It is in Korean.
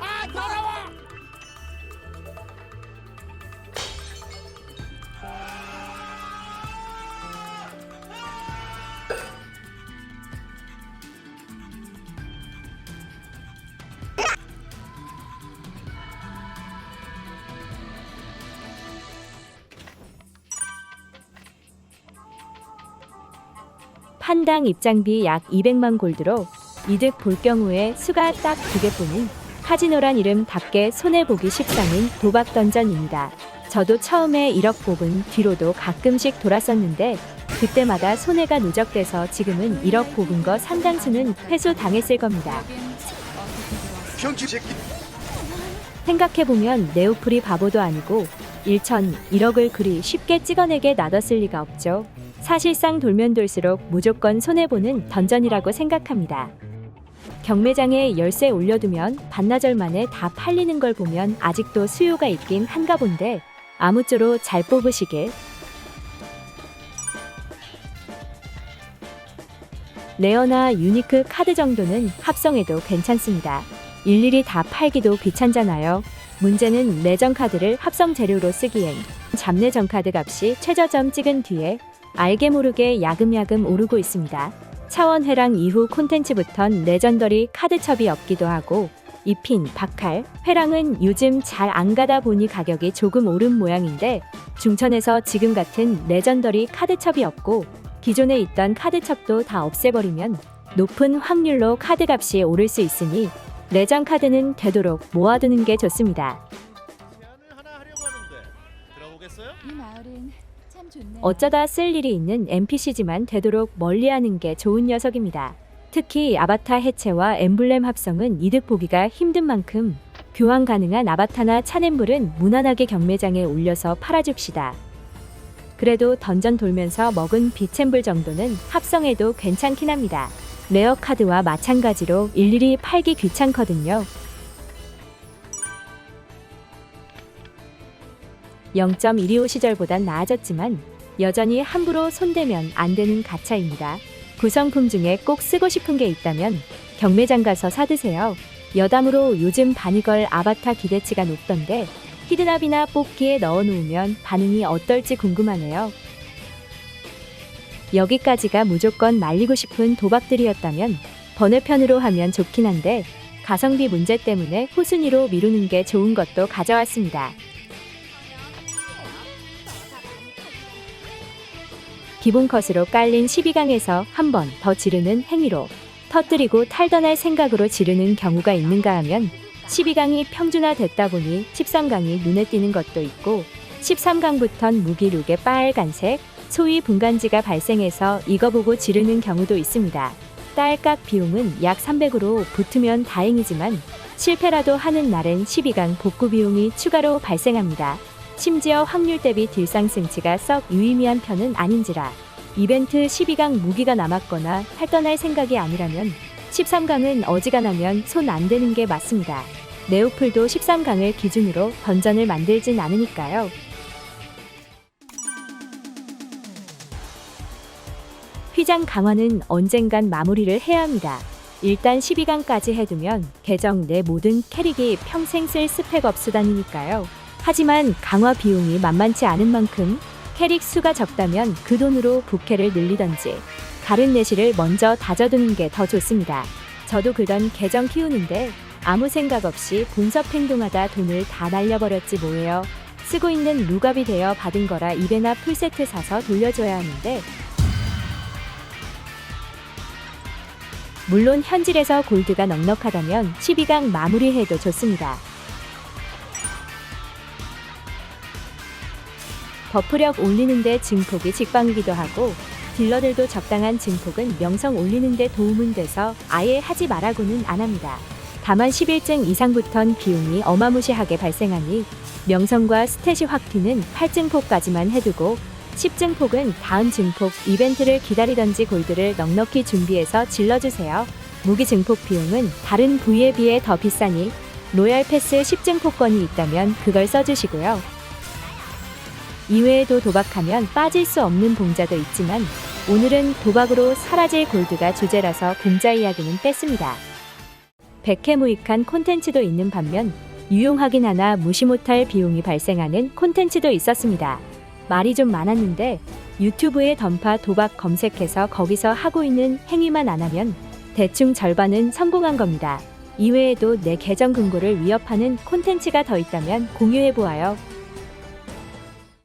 아 더러워! 한당 입장비 약 200만 골드로 이득 볼 경우에 수가 딱 두 개뿐인 카지노란 이름답게 손해보기 십상인 도박 던전입니다. 저도 처음에 1억 뽑은 뒤로도 가끔씩 돌았었는데 그때마다 손해가 누적돼서 지금은 1억 뽑은 거 상당수는 회수 당했을 겁니다. 생각해보면 네오플이 바보도 아니고 1천 1억을 그리 쉽게 찍어내게 놔뒀을 리가 없죠. 사실상 돌면 돌수록 무조건 손해보는 던전이라고 생각합니다. 경매장에 열쇠 올려두면 반나절 만에 다 팔리는 걸 보면 아직도 수요가 있긴 한가 본데 아무쪼록 잘 뽑으시길. 레어나 유니크 카드 정도는 합성해도 괜찮습니다. 일일이 다 팔기도 귀찮잖아요. 문제는 내전 카드를 합성 재료로 쓰기엔 잡내전 카드 값이 최저점 찍은 뒤에 알게 모르게 야금야금 오르고 있습니다. 차원 회랑 이후 콘텐츠부턴 레전더리 카드첩이 없기도 하고 이핀, 박칼, 회랑은 요즘 잘 안 가다 보니 가격이 조금 오른 모양인데 중천에서 지금 같은 레전더리 카드첩이 없고 기존에 있던 카드첩도 다 없애버리면 높은 확률로 카드값이 오를 수 있으니 레전 카드는 되도록 모아두는 게 좋습니다. 하나 하려고 하는데 들어보겠어요? 이 마을은. 어쩌다 쓸 일이 있는 NPC지만 되도록 멀리하는 게 좋은 녀석입니다. 특히 아바타 해체와 엠블렘 합성은 이득 보기가 힘든 만큼 교환 가능한 아바타나 차냄불은 무난하게 경매장에 올려서 팔아줍시다. 그래도 던전 돌면서 먹은 비챔불 정도는 합성해도 괜찮긴 합니다. 레어 카드와 마찬가지로 일일이 팔기 귀찮거든요. 0.125 시절보단 나아졌지만 여전히 함부로 손대면 안 되는 가차입니다. 구성품 중에 꼭 쓰고 싶은 게 있다면 경매장 가서 사드세요. 여담으로 요즘 바니걸 아바타 기대치가 높던데 히드나비나 뽑기에 넣어놓으면 반응이 어떨지 궁금하네요. 여기까지가 무조건 말리고 싶은 도박들이었다면 번외편으로 하면 좋긴 한데 가성비 문제 때문에 후순위로 미루는 게 좋은 것도 가져왔습니다. 기본 컷으로 깔린 12강에서 한 번 더 지르는 행위로 터뜨리고 탈던할 생각으로 지르는 경우가 있는가 하면 12강이 평준화됐다 보니 13강이 눈에 띄는 것도 있고 13강부턴 무기룩의 빨간색 소위 분간지가 발생해서 이거 보고 지르는 경우도 있습니다. 딸깍 비용은 약 300으로 붙으면 다행이지만 실패라도 하는 날엔 12강 복구 비용이 추가로 발생합니다. 심지어 확률 대비 딜상승치가 썩 유의미한 편은 아닌지라 이벤트 12강 무기가 남았거나 탈던할 생각이 아니라면 13강은 어지간하면 손 안 대는 게 맞습니다. 네오플도 13강을 기준으로 던전을 만들진 않으니까요. 휘장 강화는 언젠간 마무리를 해야 합니다. 일단 12강까지 해두면 계정 내 모든 캐릭이 평생 쓸 스펙 업수단이니까요. 하지만 강화 비용이 만만치 않은 만큼 캐릭 수가 적다면 그 돈으로 부캐를 늘리던지 다른 내실을 먼저 다져두는 게 더 좋습니다. 저도 그던 계정 키우는데 아무 생각 없이 분섭 행동하다 돈을 다 날려버렸지 뭐예요. 쓰고 있는 루갑이 되어 받은 거라 입에나 풀세트 사서 돌려줘야 하는데 물론 현질에서 골드가 넉넉하다면 12강 마무리해도 좋습니다. 버프력 올리는데 증폭이 직방이기도 하고 딜러들도 적당한 증폭은 명성 올리는데 도움은 돼서 아예 하지 말라고는 안 합니다. 다만 11증 이상부턴 비용이 어마무시하게 발생하니 명성과 스탯이 확 튀는 8증폭까지만 해두고 10증폭은 다음 증폭 이벤트를 기다리던지 골드를 넉넉히 준비해서 질러주세요. 무기 증폭 비용은 다른 부위에 비해 더 비싸니 로얄 패스 10증폭권이 있다면 그걸 써주시고요. 이외에도 도박하면 빠질 수 없는 봉자도 있지만 오늘은 도박으로 사라질 골드가 주제라서 봉자 이야기는 뺐습니다. 백해무익한 콘텐츠도 있는 반면 유용하긴 하나 무시 못할 비용이 발생하는 콘텐츠도 있었습니다. 말이 좀 많았는데 유튜브에 던파 도박 검색해서 거기서 하고 있는 행위만 안 하면 대충 절반은 성공한 겁니다. 이외에도 내 계정 금고를 위협하는 콘텐츠가 더 있다면 공유해 보아요.